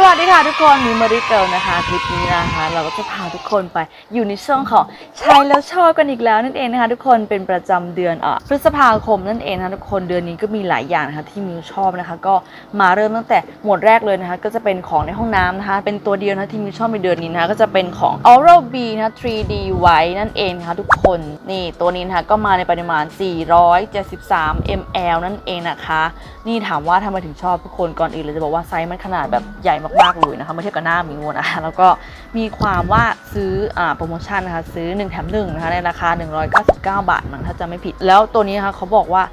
สวัสดีค่ะทุกคนมิม r ริเกิลนะคะคลิปนี้นะคะ เราก็จะพาทุกคนไปอยู่ในช่วงของใช้แล้วชอบกันอีกแล้วนั่นเองนะคะทุกคนเป็นประจำเดือนอะพฤษภาคมนั่นเองนะคะทุกคนเดือนนี้ก็มีหลายอย่างนะคะที่มิวชอบนะคะ ก็มาเริ่มตั้งแต่หมวดแรกเลยนะคะ ก็จะเป็นของในห้องน้ำนะคะ เป็นตัวเดียวนะที่มิวชอบในเดือนนี้นะคะก็จะเป็นของ Oral B นะ 3D White นั่นเองนะคะทุกคนนี่ตัวนี้นะคะก็มาในปริมาณ 473 ml นั่นเองนะคะ นี่ถามว่าทำไมถึงชอบทุกคนก่อนอื่นเลยจะบอกว่าไซส์มันขนาดแบบใหญ่มากๆเลยนะคะเมื่อเทียบกับหน้ามิวนะคะ แล้วก็มีความว่าซื้ออโปรโมชั่นนะคะซื้อ 1 แถม1นะคะในราคา 199 บาทมั้งถ้าจะไม่ผิด แล้วตัวนี้นะคะเขาบอกว่า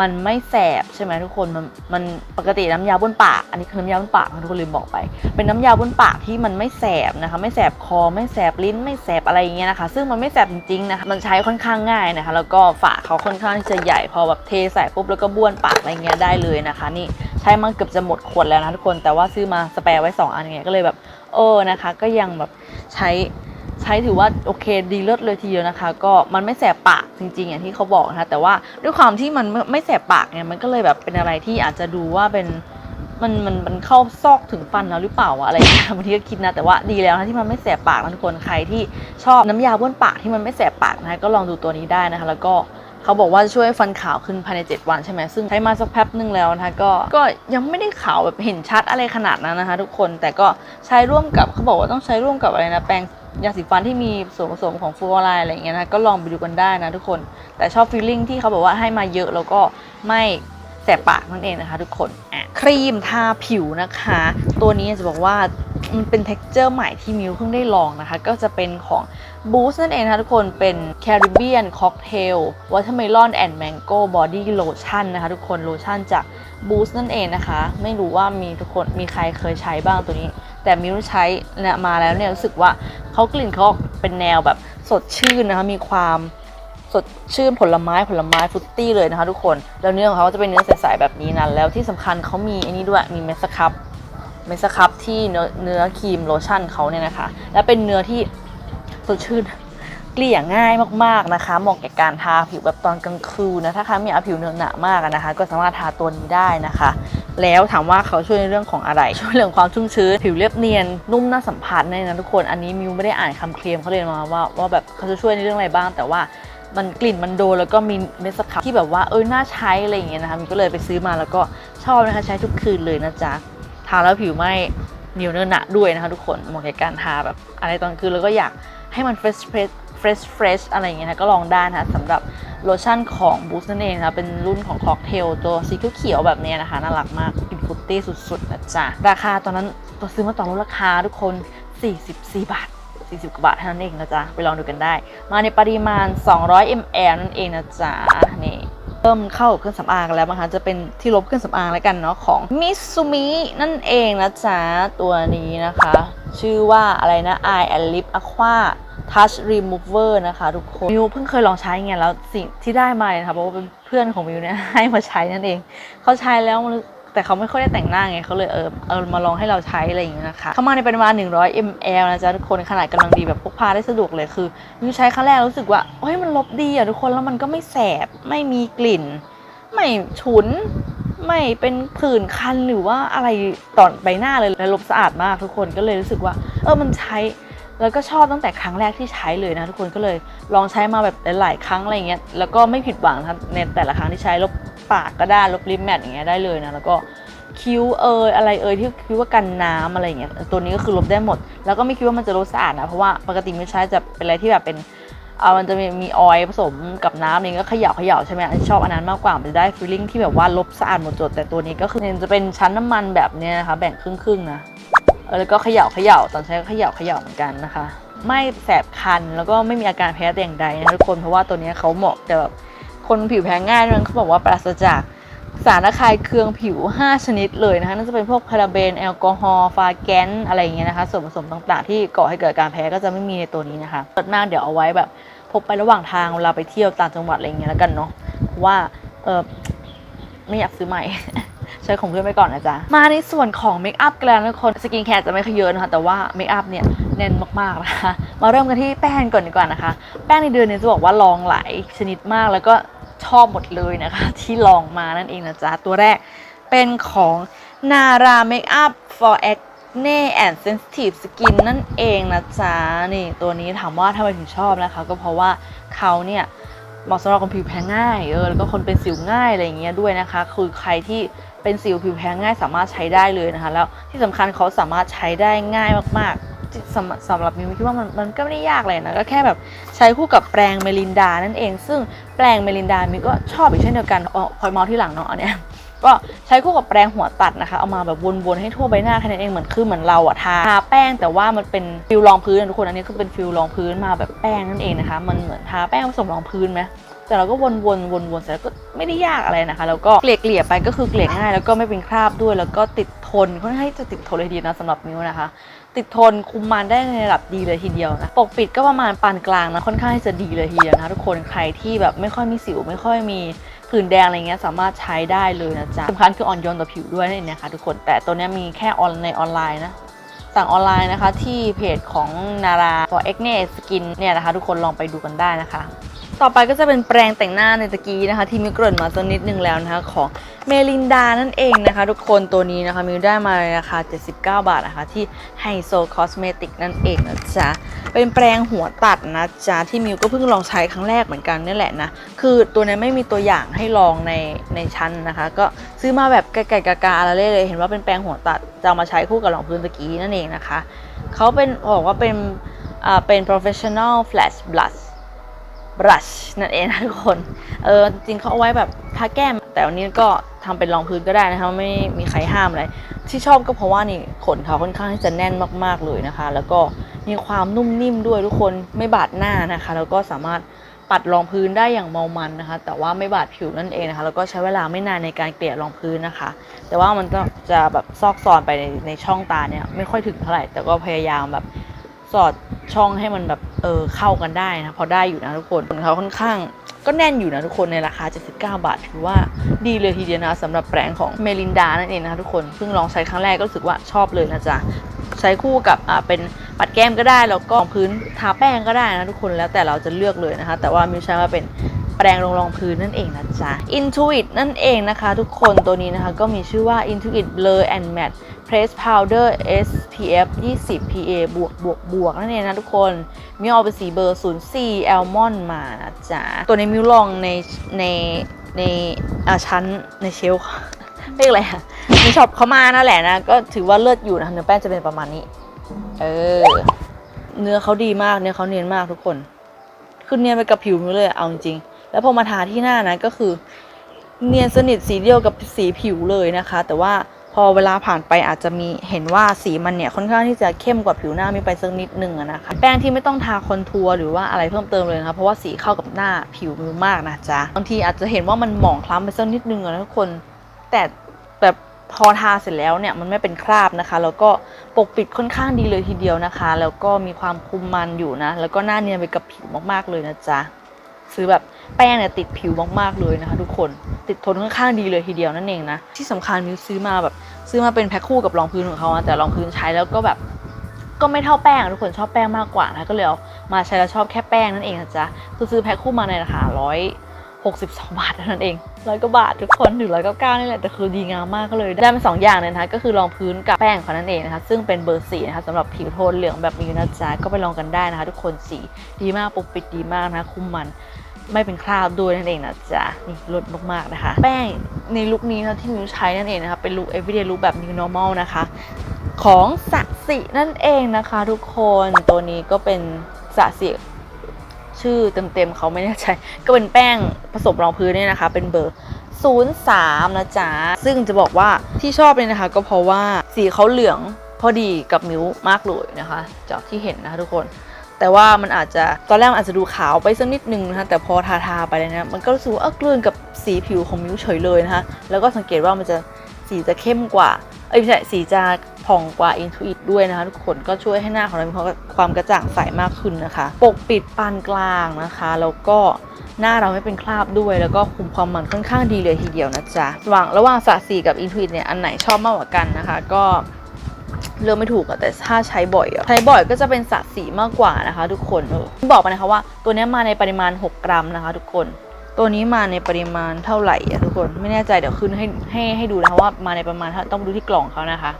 มันไม่แสบใช่ไหมทุกคนมันมันปกติน้ำยาบ้วนปาก อันนี้คือน้ำยาบ้วนปากทุกคนลืมบอกไป เป็นน้ำยาบ้วนปากที่มันไม่แสบนะคะ ไม่แสบคอไม่แสบลิ้น ไม่แสบอะไรอย่างเงี้ยนะคะ ซึ่งมันไม่แสบจริงๆนะคะมันใช้ค่อนข้างง่ายนะคะ แล้วก็ฝาเขาค่อนข้างที่จะใหญ่พอแบบเทใส่ปุ๊บแล้วก็บ้วนปากอะไรเงี้ยได้เลยนะคะนี่ ใช้มาเกือบจะหมดขวดแล้วนะทุกคนแต่ว่าซื้อมาสแปร์ไว้ 2 อันเงี้ยก็เลยแบบเออนะคะ ก็ยังแบบใช้ใช้ถือว่าโอเคดีเลิศเลยทีเดียวนะคะ ก็มันไม่แสบปากจริง ๆ อย่างที่เขาบอกนะคะแต่ว่าด้วยความที่มันไม่แสบปากเนี่ยมันก็เลยแบบเป็นอะไรที่อาจจะดูว่าเป็นมันมันมันเข้าซอกถึงฟันแล้วหรือเปล่าวะอะไรอย่างเงี้ยบางทีก็คิดนะแต่ว่าดีแล้วนะที่มันไม่แสบปากนะทุกคนใครที่ชอบน้ำยาบ้วนปากที่มันไม่แสบปากนะก็ลองดูตัวนี้ได้นะคะ แล้วก็ เขาบอกว่าช่วยฟันขาวขึ้นภายใน 7 วันใช่ไหมซึ่งใช้มาสักแป๊บนึงแล้วนะคะก็ก็ยังไม่ได้ขาวแบบเห็นชัดอะไรขนาดนั้นนะคะ ทุกคนแต่ก็ใช้ร่วมกับเขาบอกว่าต้องใช้ร่วมกับอะไรนะแปรงยาสีฟันที่มีส่วนผสมของฟลูออไรด์อะไรอย่างเงี้ยนะก็ลองไปดูกันได้นะทุกคนแต่ชอบฟีลลิ่งที่เขาบอกว่าให้มาเยอะแล้วก็ไม่แสบปากนั่นเองนะคะ ทุกคนครีมทาผิวนะคะ ตัวนี้จะบอกว่า มันเป็น t e x t อร์ใหม่ที่มิวเพิ่งได้ลองนะคะ ก็จะเป็นของ Boost นั่นเองนะคะทุกคนเป็น Caribbean Cocktail Watermelon and Mango Body Lotion นะคะทุกคนโลชั่นจาก Boost นั่นเองนะคะ ไม่รู้ว่ามีทุกคนมีใครเคยใช้บ้างตัวนี้ แต่มิวใช้นี่ยมาแล้วเนี่ยรู้สึกว่าเขากลิ่นเขาเป็นแนวแบบสดชื่นนะคะมีความสดชื่นผลไม้ผลไม้ฟรุตตี้เลยนะคะทุกคน แล้วเนื้อของเขาจะเป็นเนื้อใสๆแบบนี้นะแล้วที่สำคัญเขามีอันนี้ด้วยมีเมสครับ เมสครับที่เนื้อเนื้อครีมโลชั่นเขาเนี่ยนะคะ และเป็นเนื้อที่สดชื่นเกลี่ยง่ายมากๆนะคะเหมาะแก่การทาผิวแบบตอนกลางคืนนะถ้าใครไม่เอาผิวเนื้อหนามากนะคะ ก็สามารถทาตัวนี้ได้นะคะ แล้วถามว่าเขาช่วยในเรื่องของอะไร ช่วยเรื่องความชุ่มชื้น ผิวเรียบเนียนนุ่มน่าสัมผัสเนี่ยนะทุกคนอันนี้มิวไม่ได้อ่านคำเคลมเขาเลยมาว่าว่าแบบเขาจะช่วยในเรื่องอะไรบ้าง แต่ว่ามันกลิ่นมันโดนแล้วก็มีเมสครับที่แบบว่าเออน่าใช้อะไรอย่างเงี้ยนะคะมิวก็เลยไปซื้อมาแล้วก็ชอบนะคะใช้ทุกคืนเลยนะจ๊ะ ทาแล้วผิวไม่เหนียวเนื้อหนะด้วยนะคะทุกคนเหมาะกับการทาแบบอะไรตอนคืนแล้วก็อยากให้มันเฟรชเฟรชเฟรชเฟรชอะไรอย่างเงี้ยนะก็ลองได้นะคะสำหรับโลชั่นของ Boost นั่นเองนะคะเป็นรุ่นของค็อกเทลตัวสีเขียวแบบเนี้ยนะคะน่ารักมากกลินฟุตตี้สุดๆนะจ๊ะราคาตอนนั้นตัวซื้อมาต่อลดราคาทุกคน 44 บาท 40กว่าบาทเท่านั้นเองนะจ๊ะไปลองดูกันได้ มาในปริมาณ 200 ml นั่นเองนะจ๊ะนี่ เริ่มเข้าเครื่องสำอางกันแล้วนะคะจะเป็นที่ลบเครื่องสำอางแล้วกันเนาะของมิซูมินั่นเองนะจ๊ะตัวนี้นะคะ ชื่อว่าอะไรนะ Eye and Lip Aqua Touch Remover นะคะทุกคนมิวเพิ่งเคยลองใช้ไงแล้วสิ่งที่ได้มาเนี่ยนะคะเพราะว่าเป็นเพื่อนของมิวเนี่ยให้มาใช้นั่นเองเขาใช้แล้วมัน แต่เขาไม่ค่อยได้แต่งหน้าไงเขาเลยเออเออมาลองให้เราใช้อะไรอย่างเงี้ยนะคะเข้ามาในปริมาณ 100 ml นะจ๊ะทุกคนขนาดกำลังดีแบบพกพาได้สะดวกเลยคือมิวใช้ครั้งแรกรู้สึกว่าเฮ้ยมันลบดีอะทุกคนแล้วมันก็ไม่แสบไม่มีกลิ่น ไม่ฉุน ไม่เป็นผื่นคันหรือว่าอะไรต่อใบหน้าเลยและลบสะอาดมากทุกคนก็เลยรู้สึกว่า เออมันใช้ แล้วก็ชอบตั้งแต่ครั้งแรกที่ใช้เลยนะทุกคนก็เลยลองใช้มาแบบหลาย ๆ ครั้งอะไรเงี้ยแล้วก็ไม่ผิดหวังนะในแต่ละครั้งที่ใช้ลบปากก็ได้ลบลิปแมทอย่างเงี้ยได้เลยนะแล้วก็คิ้วเอยอะไรเอยที่คิดว่ากันน้ำอะไรเงี้ยตัวนี้ก็คือลบได้หมด แล้วก็ไม่คิดว่ามันจะลบสะอาดนะเพราะว่าปกติมิวใช้จะเป็นอะไรที่แบบเป็นเอามันจะมีมีออยล์ผสมกับน้ำอะไรเงี้ยก็เขย่าเขย่าใช่ไหมอันชอบอันนั้นมากกว่ามันจะได้ฟีลลิ่งที่แบบว่าลบสะอาดหมดจดแต่ตัวนี้ก็คือจะเป็นชั้นน้ำมันแบบเนี้ยนะคะแบ่งครึ่งๆนะ แล้วก็เขย่าเขย่าตอนใช้ก็เขย่าเขย่าเหมือนกันนะคะ ไม่แสบคันแล้วก็ไม่มีอาการแพ้แต่อย่างใดนะทุกคนเพราะว่าตัวนี้เขาเหมาะกับแบบคนผิวแพ้ง่ายมันเขาบอกว่าปราศจากสารระคายเคืองผิว 5 ชนิดเลยนะคะนั่นจะเป็นพวกพาราเบนแอลกอฮอล์ฟาแกนอะไรอย่างเงี้ยนะคะ ส่วนผสมต่างๆ ที่ก่อให้เกิดการแพ้ก็จะไม่มีในตัวนี้นะคะเปิดมากเดี๋ยวเอาไว้แบบพกไประหว่างทางเวลาไปเที่ยวต่างจังหวัดอะไรอย่างเงี้ยแล้วกันเนาะว่าเออไม่อยากซื้อใหม่ ช้ของเพื่อนไปก่อนนะจ๊ะ มาในส่วนของเมคอัพกันแล้วทุกคน สกินแคร์จะไม่ค่อยเยอะนะคะ แต่ว่าเมคอัพเนี่ยแน่นมากๆนะคะ มาเริ่มกันที่แป้งก่อนดีกว่านะคะ แป้งในเดือนนี้จะบอกว่าลองหลายชนิดมากแล้วก็ชอบหมดเลยนะคะ ที่ลองมานั่นเองนะจ๊ะ ตัวแรกเป็นของนาราเมคอัพ for Acne and Sensitive Skin นั่นเองนะจ๊ะ นี่ตัวนี้ถามว่าทำไมถึงชอบนะคะ ก็เพราะว่าเขาเนี่ยเหมาะสำหรับคนผิวแพ้ง่ายเออแล้วก็คนเป็นสิวง่ายอะไรอย่างเงี้ยด้วยนะคะ คือใครที่ เป็นสิวผิวแพ้ง่ายสามารถใช้ได้เลยนะคะ แล้วที่สำคัญเขาสามารถใช้ได้ง่ายมากๆสำหรับสำหรับมิวคิดว่ามันมันก็ไม่ได้ยากเลยนะก็แค่แบบใช้คู่กับแปรงเมลินดานั่นเอง ซึ่งแปรงเมลินดามิวก็ชอบอีกเช่นเดียวกันอ๋อพอยมาส์ที่หลังเนาะเนี้ยก็ใช้คู่กับแปรงหัวตัดนะคะ เอามาแบบวนๆให้ทั่วใบหน้าแค่นั้นเองเหมือนคือเหมือนเราอะทาทาแป้งแต่ว่ามันเป็นฟิลรองพื้นนะทุกคนอันนี้คือเป็นฟิลรองพื้นมาแบบแป้งนั่นเองนะคะ มันเหมือนทาแป้งผสมรองพื้นไหม แต่เราก็วนๆวนๆเสร็จแล้วก็ไม่ได้ยากอะไรนะคะ แล้วก็เกลี่ยเกลี่ยไปก็คือเกลี่ยง่ายแล้วก็ไม่เป็นคราบด้วย แล้วก็ติดทนค่อนข้างจะติดทนเลยดีนะสำหรับมิวนะคะ ติดทนคุมมันได้ในระดับดีเลยทีเดียวนะปกปิดก็ประมาณปานกลางนะค่อนข้างจะดีเลยทีเดียวนะทุกคนใครที่แบบไม่ค่อยมีสิวไม่ค่อยมีผื่นแดงอะไรเงี้ยสามารถใช้ได้เลยนะจ๊ะสำคัญคืออ่อนโยนต่อผิวด้วยนั่นะคะทุกคนแต่ตัวนี้มีแค่ออนในออนไลน์นะสั่งออนไลน์นะคะที่เพจของนารา for acne skin เนี่ยนะคะ ทุกคนลองไปดูกันได้นะคะ ต่อไปก็จะเป็นแปรงแต่งหน้าในตะกี้นะคะ ที่มิวเกริ่นมาสักนิดนึงแล้วนะคะ ของเมลินดานั่นเองนะคะ ทุกคนตัวนี้นะคะมิวได้มาในราคา 79 บาทนะคะ ที่ไฮโซคอสเมติกนั่นเองนะจ๊ะเป็นแปรงหัวตัดนะจ๊ะที่มิวก็เพิ่งลองใช้ครั้งแรกเหมือนกันนี่แหละนะ คือตัวนี้ไม่มีตัวอย่างให้ลองในในชั้นนะคะ ก็ซื้อมาแบบไก่ๆกาๆอะไรเลย เห็นว่าเป็นแปรงหัวตัดจะามาใช้คู่กับรองพื้นตะกี้นั่นเองนะคะเขาเป็นบอกว่าเป็นอ่าเป็น professional flash blush brush นั่นเองนะทุกคน เออจริงเขาเอาไว้แบบทาแก้ม แต่วันนี้ก็ทำเป็นรองพื้นก็ได้นะคะไม่มีใครห้ามอะไร ที่ชอบก็เพราะว่านี่ขนเขาค่อนข้างที่จะแน่นมากๆเลยนะคะ แล้วก็มีความนุ่มนิ่มด้วยทุกคนไม่บาดหน้านะคะ แล้วก็สามารถปัดรองพื้นได้อย่างเมามันนะคะ แต่ว่าไม่บาดผิวนั่นเองนะคะ แล้วก็ใช้เวลาไม่นานในการเกลี่ยรองพื้นนะคะ แต่ว่ามันก็จะแบบซอกซอนไปในในช่องตาเนี่ยไม่ค่อยถึงเท่าไหร่ แต่ก็พยายามแบบ สอดช่องให้มันแบบเออเข้ากันได้นะพอได้อยู่นะทุกคนขนเขาค่อนข้างก็แน่นอยู่นะทุกคนในราคา 79 บาท ถือว่าดีเลยทีเดียวนะสำหรับแปรงของเมลินดานั่นเองนะคะทุกคนเพิ่งลองใช้ครั้งแรกก็รู้สึกว่าชอบเลยนะจ๊ะใช้คู่กับอ่าเป็นปัดแก้มก็ได้แล้วก็พื้นทาแป้งก็ได้นะทุกคนแล้วแต่เราจะเลือกเลยนะคะ แต่ว่ามิวใช้มาเป็นแปรงรองรองพื้นนั่นเองนะจ๊ะ Intuit นั่นเองนะคะ ทุกคนตัวนี้นะคะก็มีชื่อว่า Intuit Blur and Matte Press Powder SPF 20 PA บวกบวกบวกนั่นเองนะทุกคน มิวเอาเป็นสีเบอร์ 04 Almond มานะจ๊ะ ตัวนี้มิวลองในในในอ่าชั้นในเชลฟ์เรียกอะไรอะในช็อปเขามานั่นแหละนะ ก็ถือว่าเลิศอยู่นะเนื้อแป้งจะเป็นประมาณนี้ เออ เนื้อเขาดีมาก เนื้อเขาเนียนมากทุกคน คือเนียนไปกับผิวมิวเลยเอาจริง แล้วพอมาทาที่หน้านะก็คือ เนียนสนิทสีเดียวกับสีผิวเลยนะคะ แต่ว่า พอเวลาผ่านไปอาจจะมีเห็นว่าสีมันเนี่ยค่อนข้างที่จะเข้มกว่าผิวหน้ามีไปสักนิดนึงนะคะแป้งที่ไม่ต้องทาคอนทัวร์หรือว่าอะไรเพิ่มเติมเลยนะคะเพราะว่าสีเข้ากับหน้าผิวมิวมากนะจ๊ะบางทีอาจจะเห็นว่ามันหมองคล้ำไปสักนิดนึงนะทุกคน แต่แบบพอทาเสร็จแล้วเนี่ยมันไม่เป็นคราบนะคะ แล้วก็ปกปิดค่อนข้างดีเลยทีเดียวนะคะ แล้วก็มีความคุมมันอยู่นะ แล้วก็หน้าเนียนไปกับผิวมากๆเลยนะจ๊ะ ซื้อแบบแป้งเนี่ยติดผิวมากๆเลยนะคะ ทุกคนติดทนค่อนข้างดีเลยทีเดียวนั่นเองนะ ที่สำคัญมิวซื้อมาแบบซื้อมาเป็นแพ็คคู่กับรองพื้นของเขาแต่รองพื้นใช้แล้วก็แบบก็ไม่เท่าแป้งทุกคนชอบแป้งมากกว่านะก็เลยเอามาใช้แล้วชอบแค่แป้งนั่นเองนะจ๊ะคือซื้อแพ็คคู่มาในราคาร้อยหกสิบสองบาทเท่านั้นเองร้อยกว่าบาททุกคนหนึ่งร้อยเก้าเก้านี่แหละแต่คือดีงามมากก็เลย ได้มาสองอย่างเลยนะคะก็คือรองพื้นกับแป้งของนั่นเองนะคะซึ่งเป็นเบอร์สี่นะคะสำหรับผิวโทนเหลืองแบบนี้นะจ๊ะก็ไปลองกันได้นะคะ ทุกคนสีดีมากปกปิดดีมากนะคะคุมมัน ไม่เป็นคราบด้วยนั่นเองนะจ๊ะนี่ลดมากๆนะคะ แป้งในลุคนี้นะที่มิวใช้นั่นเองนะคะ เป็นลุค everyday look แบบ new normal นะคะ ของสะสินั่นเองนะคะทุกคนตัวนี้ก็เป็นสะสิชื่อเต็มๆเขาไม่แน่ใจก็เป็นแป้งผสมรองพื้นเนี่ยนะคะ เป็นเบอร์ 03 นะจ๊ะ ซึ่งจะบอกว่าที่ชอบเลยนะคะ ก็เพราะว่าสีเขาเหลืองพอดีกับมิวมากเลยนะคะ จากที่เห็นนะคะทุกคน แต่ว่ามันอาจจะตอนแรกมันอาจจะดูขาวไปสักนิดนึงนะคะแต่พอทาทาไปเลยนะมันก็รู้สึกว่าเออกลืนกับสีผิวของมิวเฉยเลยนะคะแล้วก็สังเกตว่ามันจะสีจะเข้มกว่าเอ้ยไม่ใช่สีจะผ่องกว่า Intuit ด้วยนะคะทุกคนก็ช่วยให้หน้าของเรามีความกระจ่างใสมากขึ้นนะคะ ปกปิดปานกลางนะคะแล้วก็หน้าเราไม่เป็นคราบด้วย แล้วก็คุมความมันค่อนข้างดีเลยทีเดียวนะจ๊ะระหว่างระหว่างสระสีกับ Intuit เนี่ยอันไหนชอบมากกว่ากันนะคะ ก็ เลือกไม่ถูกอะแต่ถ้าใช้บ่อยอะใช้บ่อยก็จะเป็นสระสีมากกว่านะคะ ทุกคนเออบอกไปนะคะว่าตัวนี้มาในปริมาณ 6 กรัมนะคะ ทุกคนตัวนี้มาในปริมาณเท่าไหร่อะทุกคนไม่แน่ใจเดี๋ยวขึ้นให้ให้ให้ดูนะคะว่ามาในประมาณเท่าต้องดูที่กล่องเขานะคะ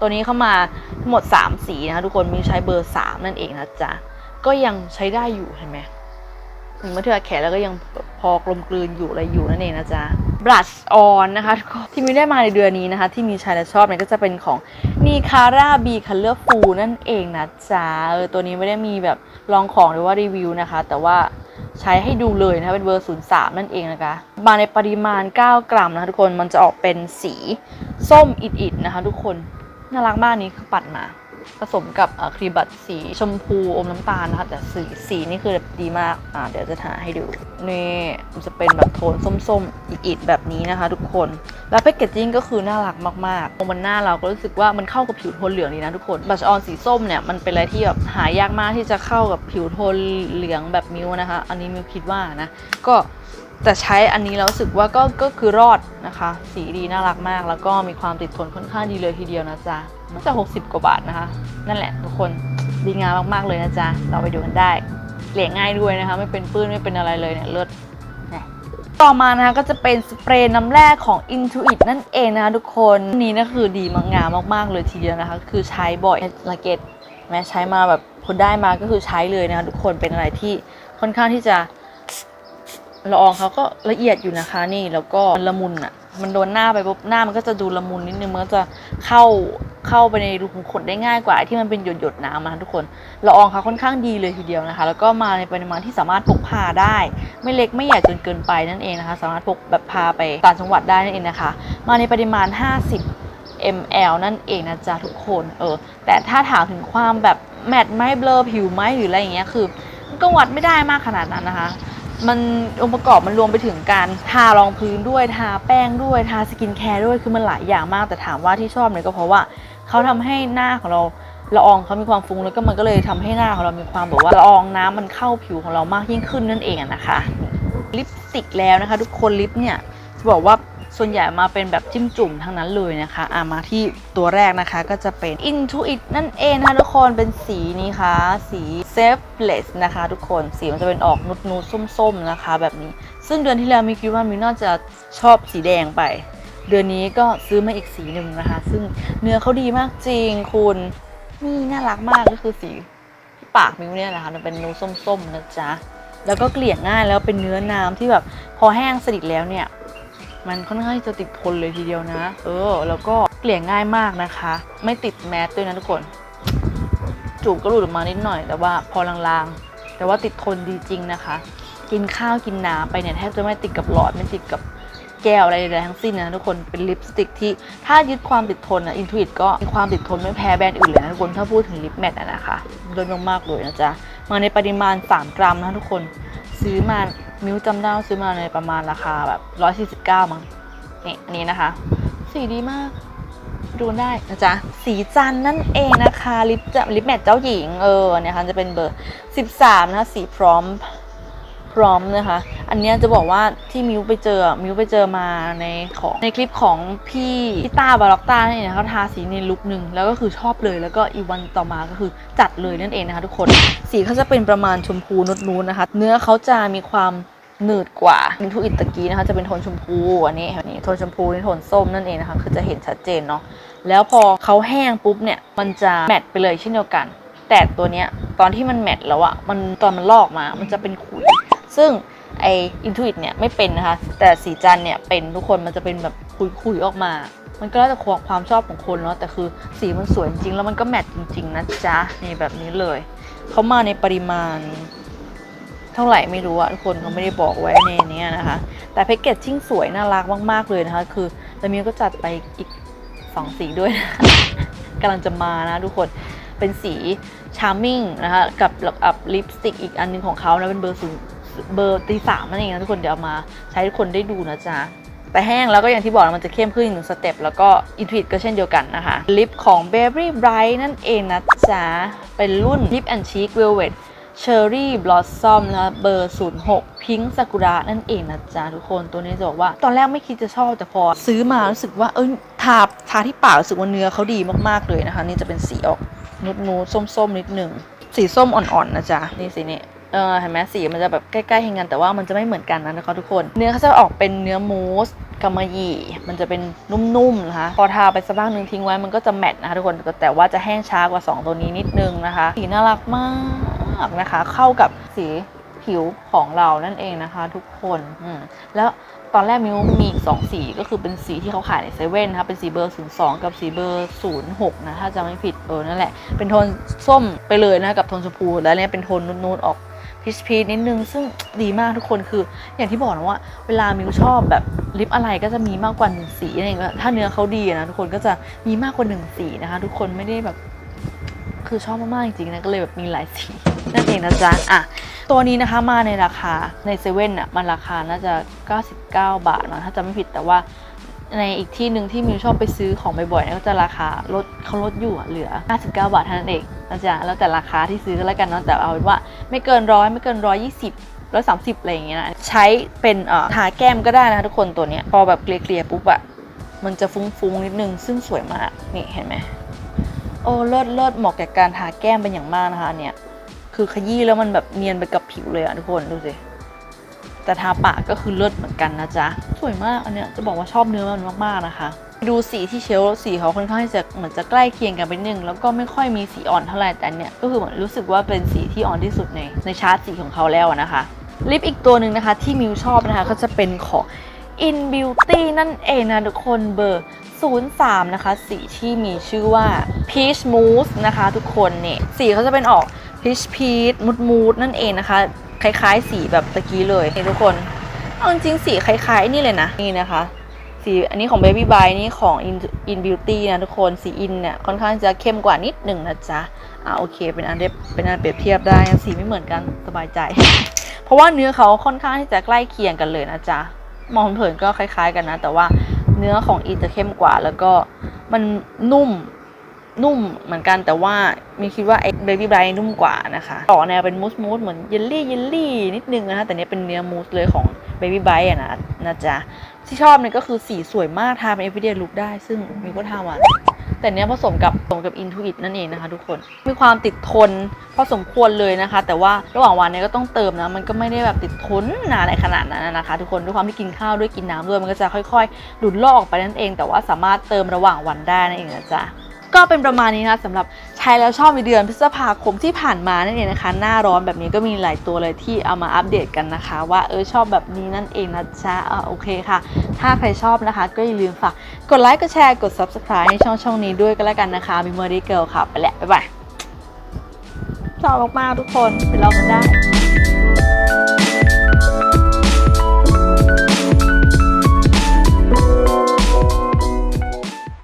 ตัวนี้เข้ามาทั้งหมด 3 สีนะคะทุกคนมีใช้เบอร์ 3 นั่นเองนะจ๊ะก็ยังใช้ได้อยู่เห็นไหมถึงเมื่อเธอแขนแล้วก็ยังพอกลมกลืนอยู่อะไรอยู่นั่นเองนะจ๊ะ blush on นะคะทุกคนที่มีได้มาในเดือนนี้นะคะ ที่มีใช้และชอบเนี่ยก็จะเป็นของ n i c a r a B Colorful นั่นเองนะจ๊ะเออตัวนี้ไม่ได้มีแบบลองของหรือว่ารีวิวนะคะ แต่ว่าใช้ให้ดูเลยนะคะเป็นเบอร์03 นั่นเองนะคะ มาในปริมาณ 9 กรัมนะคะทุกคนมันจะออกเป็นสีส้มอิดๆนะคะ ทุกคนน่ารักมากนี้คือปัดมา ผสมกับครีมบัตสีชมพูอมน้ำตาลนะคะแต่สีสีนี่คือแบบดีมากอ่าเดี๋ยวจะถ่าให้ดูนี่มันจะเป็นแบบโทนส้มๆอิดๆแบบนี้นะคะทุกคน แล้วแพคเกจจิ้งก็คือน่ารักมากๆตรงบนหน้าเราก็รู้สึกว่ามันเข้ากับผิวโทนเหลืองดีนะทุกคนบัชออนสีส้มเนี่ยมันเป็นอะไรที่แบบหายากมากที่จะเข้ากับผิวโทนเหลืองแบบมิวนะคะ อันนี้มิวคิดว่านะก็แต่ใช้อันนี้แล้วรู้สึกว่าก็ก็คือรอดนะคะ สีดีน่ารักมาก แล้วก็มีความติดทนค่อนข้างดีเลยทีเดียวนะจ๊ะ น่าจะ 60 กว่าบาทนะคะ นั่นแหละทุกคนดีงามมากๆเลยนะจ๊ะ เราไปดูกันได้เหลียง่ายด้วยนะคะ ไม่เป็นปื้นไม่เป็นอะไรเลยเนี่ยเลิศนะต่อมานะคะก็จะเป็นสเปรย์น้ำแร่ของ Intuit นั่นเองนะคะทุกคนนนี้นะคือดีมางามมากๆเลยทีเดียวนะคะ คือใช้บ่อยละเกตแม้ใช้มาแบบคนได้มาก็คือใช้เลยนะคะทุกคนเป็นอะไรที่ค่อนข้างที่จะละอองเขาก็ละเอียดอยู่นะคะ นี่แล้วก็ละมุนอะมันโดนหน้าไปปุ๊บหน้ามันก็จะดูละมุนนิดนึงมันก็จะเข้า เข้าไปในรูขุมขนได้ง่ายกว่าที่มันเป็นหยดหยดๆน้ำนะคะทุกคนละอองเขาค่อนข้างดีเลยทีเดียวนะคะ แล้วก็มาในปริมาณที่สามารถพกพาได้ ไม่เล็กไม่ใหญ่จนเกินไปนั่นเองนะคะ สามารถพกแบบพาไปต่างจังหวัดได้นั่นเองนะคะ มาในปริมาณ 50 ml นั่นเองนะจ๊ะทุกคนเออแต่ถ้าถามถึงความแบบแมตต์ไหมเบลอผิวไหมหรืออะไรอย่างเงี้ยคือมันก็วัดไม่ได้มากขนาดนั้นนะคะมันองค์ประกอบมันรวมไปถึงการทารองพื้นด้วยทาแป้งด้วยทาสกินแคร์ด้วยคือมันหลายอย่างมากแต่ถามว่าที่ชอบเนี่ยก็เพราะว่า เขาทำให้หน้าของเราละอองเขามีความฟุ้งแล้วก็มันก็เลยทำให้หน้าของเรามีความแบบว่าละอองน้ำมันเข้าผิวของเรามากยิ่งขึ้นนั่นเองนะคะลิปสติกแล้วนะคะ ทุกคนลิปเนี่ยจะบอกว่าส่วนใหญ่มาเป็นแบบจิ้มจุ่มทั้งนั้นเลยนะคะอะมาที่ตัวแรกนะคะก็จะเป็น Intuit นั่นเองนะคะทุกคนเป็นสีนี้ค่ะ สี Selfless นะคะ ทุกคนสีมันจะเป็นออกนุดนูดๆส้มๆนะคะ แบบนี้ ซึ่งเดือนที่แล้วมิคิดว่ามิน่าจะชอบสีแดงไป เดือนนี้ก็ซื้อมาอีกสีหนึ่งนะคะ ซึ่งเนื้อเขาดีมากจริงคุณนี่น่ารักมากก็คือสีที่ปากมิวเนี่ยแหละคะมันเป็นนูส้มๆนะจ๊ะแล้วก็เกลี่ยง่ายแล้วเป็นเนื้อน้ำที่แบบพอแห้งสนิทแล้วเนี่ยมันค่อนข้างจะติดทนเลยทีเดียวนะ เออ แล้วก็เกลี่ยง่ายมากนะคะ ไม่ติดแมสด้วยนะทุกคน จูบก็หลุดออกมานิดหน่อย แต่ว่าพอลางๆ แต่ว่าติดทนดีจริงนะคะ กินข้าวกินน้ำไปเนี่ยแทบจะไม่ติดกับหลอดไม่ติดกับ แก้วอะไรใดๆทั้งสิ้นนะทุกคนเป็นลิปสติกที่ถ้ายึดความติดทนนะอินท i ิก็มีความติดทนไม่แพ้แบรนด์อื่นเลยนะทุกคนถ้าพูดถึงลิปแมทอะนะคะโดนมากๆเลยนะจ๊ะมาในปริมาณ 3 กรัมนะทุกคนซื้อมามิวจำได้ว่าซื้อมาในประมาณราคาแบบ149มั้งนี่อันนี้นะคะ สีดีมากดูได้นะจ๊ะ สีจันนั่นเองนะคะ ลิปจะลิปแมทเจ้าหญิงเออเนี่ยค่ะจะเป็นเบอร์ 13 นะคะ สีพร้อม พร้อมนะคะ อันเนี้ยจะบอกว่าที่มิวไปเจอมิวไปเจอมาในของในคลิปของพี่พี่ต้าบาล็อกต้าเนี่ยนเขาทาสีในลุคหนึ่งแล้วก็คือชอบเลยแล้วก็อีกวันต่อมาก็คือจัดเลยนั่นเองนะคะทุกคนสีเขาจะเป็นประมาณชมพูนุดนูนๆนะคะ เนื้อเขาจะมีความหนืดกว่าอินทูอิตตะกี้นะคะจะเป็นโทนชมพูอันนี้อันนี้โทนชมพูนี่โทนส้มนั่นเองนะคะคือจะเห็นชัดเจนเนาะแล้วพอเขาแห้งปุ๊บเนี่ยมันจะแมทไปเลยเช่นเดียวกัน แต่ตัวเนี้ยตอนที่มันแมทแล้วอะมันตอนมันลอกมา มันจะเป็นขุย ซึ่งไออินทูอิตเนี่ยไม่เป็นนะคะ แต่สีจันเนี่ยเป็นทุกคนมันจะเป็นแบบขุยๆออกมา มันก็แล้วแต่ความชอบของคนเนาะแต่คือสีมันสวยจริงแล้วมันก็แมทจริงๆนะจ๊ะนี่แบบนี้เลยเขามาในปริมาณ เท่าไหร่ไม่รู้อะทุกคนเขาไม่ได้บอกไว้ในนี้นะคะ แต่แพ็กเกจชิ่งสวยน่ารักมากๆเลยนะคะ คือแล้วมิวก็จัดไปอีกสองสีด้วยนะกำลังจะมานะทุกคนเป็นสีชาร์มมิ่งนะคะกับกับลิปสติกอีกอันหนึงของเขานะเป็นเบอร์ศูนย์ เบอร์ตีสามนั่นเองนะทุกคนเดี๋ยวเอามาใช้ทุกคนได้ดูนะจ๊ะแต่แห้งแล้วก็อย่างที่บอกมันจะเข้มขึ้นหนึ่งสเต็ปแล้วก็อินท i ิก็เช่นเดียวกันนะคะลิปของ Berry Bright นั่นเองนะจ๊ะ เป็นรุ่น Lip and Cheek Velvet Cherry Blossom นะเบอร์ 06 Pink Sakura นั่นเองนะจ๊ะ ทุกคนตัวนี้จะบอกว่า ตอนแรกไม่คิดจะชอบแต่พอ ซื้อมารู้สึกว่า เอ้ยทาทาที่ปากรู้สึกว่าเนื้อเขาดีมากๆเลยนะคะ นี่จะเป็นสีออกนุดนูดๆส้มๆนิดหนึ่งสีส้มอ่อนๆนะจ๊ะนี่สีนี้ เออเห็นไหมสีมันจะแบบใกล้ๆกันแต่ว่ามันจะไม่เหมือนกันนะนะคะทุกคน เนื้อเขาจะออกเป็นเนื้อมูสกำมะหยี่มันจะเป็นนุ่มๆนะคะพอทาไปสักพักหนึ่งทิ้งไว้มันก็จะแมตนะคะทุกคนแต่ว่าจะแห้งช้ากว่า 2 ตัวนี้นิดนึงนะคะ สีน่ารักมากนะคะ เข้ากับสีผิวของเรานั่นเองนะคะ ทุกคนอืมแล้วตอนแรกมิวมีอีกสองสีก็คือเป็นสีที่เขาขายในเซเว่นนะคะเป็นสีเบอร์ 02 กับสีเบอร์ 06 นะ ถ้าจะไม่ผิดเออนั่นแหละ เป็นโทนส้มไปเลยนะกับโทนชมพู แล้วเนี่ยเป็นโทนนูนๆออก พีชพีชนิดนึง ซึ่งดีมากทุกคนคือ อย่างที่บอกนะว่า เวลามิวชอบแบบลิปอะไรก็จะมีมากกว่าหนึ่งสีนั่นเองถ้าเนื้อเขาดีนะทุกคนก็จะมีมากกว่าหนึ่งสีนะคะ ทุกคนไม่ได้แบบคือชอบมากๆจริงๆนะก็เลยแบบมีหลายสีนั่นเองนะจ๊ะอะตัวนี้นะคะมาในราคาในเซเว่นอะมันราคาน่าจะ 99 บาทนะถ้าจะไม่ผิดแต่ว่า ในอีกที่หนึ่งที่มิวชอบไปซื้อของบ่อยๆเนี่ยก็จะราคาลดเขาลดอยู่เหลือ 59 บาทเท่านั้นเองนะจ๊ะแล้วแต่ราคาที่ซื้อก็แล้วกันเนาะแต่เอาเป็นว่าไม่เกินร้อยไม่เกินร้อยยี่สิบร้อยสามสิบอะไรอย่างเงี้ยนะใช้เป็นเอ่อทาแก้มก็ได้นะทุกคนตัวเนี้ยพอแบบเกลี่ยๆปุ๊บอะมันจะฟุ้งๆนิดนึงซึ่งสวยมากนี่เห็นไหมโอ้เลิศเลิศเหมาะแก่การทาแก้มเป็นอย่างมากนะคะเนี่ยคือขยี้แล้วมันแบบเนียนไปกับผิวเลยอะทุกคนดูสิ แต่ทาปากก็คือเลิศเหมือนกันนะจ๊ะ สวยมากอันเนี้ยจะบอกว่าชอบเนื้อมันมากๆนะคะ ดูสีที่เชลสีเขาค่อนข้างจะเหมือนจะใกล้เคียงกันไปนึงแล้วก็ไม่ค่อยมีสีอ่อนเท่าไหร่แต่เนี่ยก็คือเหมือนรู้สึกว่าเป็นสีที่อ่อนที่สุดในในชาร์ตสีของเขาแล้วนะคะลิปอีกตัวหนึ่งนะคะที่มิวชอบนะคะก็จะเป็นของ In Beauty นั่นเองนะทุกคนเบอร์ 03 นะคะ สีที่มีชื่อว่า Peach Mousse นะคะทุกคนเนี่ยสีเขาจะเป็นออก Peach Peach มูดมูดนั่นเองนะคะ คล้ายๆ สีแบบตะกี้เลยนี่ทุกคนเอาจริงๆสีคล้ายๆ นี่เลยนะนี่นะคะ สีอันนี้ของ Baby b y นี่ของ In In Beauty นะทุกคนสีอินเนี่ยค่อนข้างจะเข้มกว่านิดหนึ่งนะจ๊ะอ่าโอเค เป็นอันเดบเป็นอันเปรียบเทียบได้สีไม่เหมือนกันสบายใจ เพราะว่าเนื้อเขาค่อนข้างที่จะใกล้เคียงกันเลยนะจ๊ะมองเผินก็คล้าย ๆ กันนะ แต่ว่าเนื้อของอินจะเข้มกว่าแล้วก็มันนุ่ม นุ่มเหมือนกันแต่ว่ามีคิดว่าไอ้เบบี้ไบรท์นุ่มกว่านะคะต่อแนวเป็นมูสมูสเหมือนเยลลี่เยลลี่นิดนึงนะคะแต่เนี้ยเป็นเนื้อมูสเลยของเบบี้ไบรท์อะนะนะจ๊ะที่ชอบเนี่ยก็คือสีสวยมากทาเป็น everyday look ได้ ซึ่งมิวก็ทามาแต่เนี้ยผสมกับผสมกับ Intuit นั่นเองนะคะทุกคนมีความติดทนพอสมควรเลยนะคะ แต่ว่าระหว่างวันเนี่ยก็ต้องเติมนะ มันก็ไม่ได้แบบติดทนนานอะไรขนาดนั้นนะคะ ทุกคนด้วยความที่กินข้าวด้วยกินน้ำด้วยมันก็จะค่อยๆหลุดลอกออกไปนั่นเอง แต่ว่าสามารถเติมระหว่างวันได้นั่นเองนะจ๊ะ ก็เป็นประมาณนี้นะคะสำหรับใช้แล้วชอบในเดือนพฤษภาคมที่ผ่านมานั่นเองนะคะ หน้าร้อนแบบนี้ก็มีหลายตัวเลยที่เอามาอัปเดตกันนะคะ ว่าเออชอบแบบนี้นั่นเองนะจ๊ะอ่าโอเคค่ะ ถ้าใครชอบนะคะ ก็อย่าลืมฝากกดไลค์กดแชร์กด subscribe ให้ช่องช่องนี้ด้วยก็แล้วกันนะคะ Memory Girl ค่ะไปแล้วบ๊ายบายชอบมากๆทุกคนไปลองกันได้